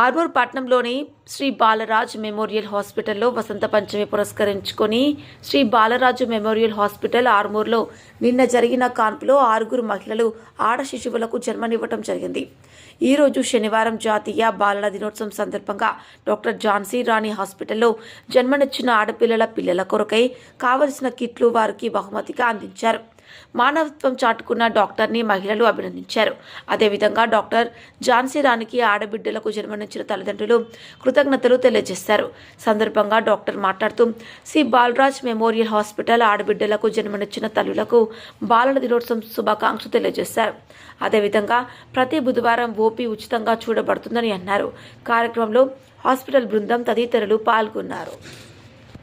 ఆర్మూర్ పట్నంలోని శ్రీ బాలరాజ్ మెమోరియల్ హాస్పిటల్లో వసంత పంచమి పురస్కరించుకొని శ్రీ బాలరాజు మెమోరియల్ హాస్పిటల్ ఆర్మూర్లో నిన్న జరిగిన కాన్పులో ఆరుగురు మహిళలు ఆడ శిశువులకు జన్మనివ్వటం జరిగింది. ఈరోజు శనివారం జాతీయ బాలల దినోత్సవం సందర్భంగా డాక్టర్ ఝాన్సీ రాణి హాస్పిటల్లో జన్మనిచ్చిన ఆడపిల్లల పిల్లల కొరకై కావలసిన కిట్లు వారికి బహుమతిగా అందించారు. మానవత్వం చాటుకున్న డాక్టర్ని మహిళలు అభినందించారు. అదేవిధంగా డాక్టర్ ఝాన్సీ రాణికి ఆడబిడ్డలకు జన్మనిచ్చిన తల్లిదండ్రులు కృతజ్ఞతలు తెలియజేశారు. సందర్భంగా డాక్టర్ మాట్లాడుతూ సి. బాలరాజ్ మెమోరియల్ హాస్పిటల్ ఆడబిడ్డలకు జన్మనిచ్చిన తల్లులకు బాలల దినోత్సవం శుభాకాంక్షలు తెలియజేశారు. అదేవిధంగా ప్రతి బుధవారం ఓపీ ఉచితంగా చూడబడుతుందని అన్నారు. కార్యక్రమంలో హాస్పిటల్ బృందం తదితరులు పాల్గొన్నారు.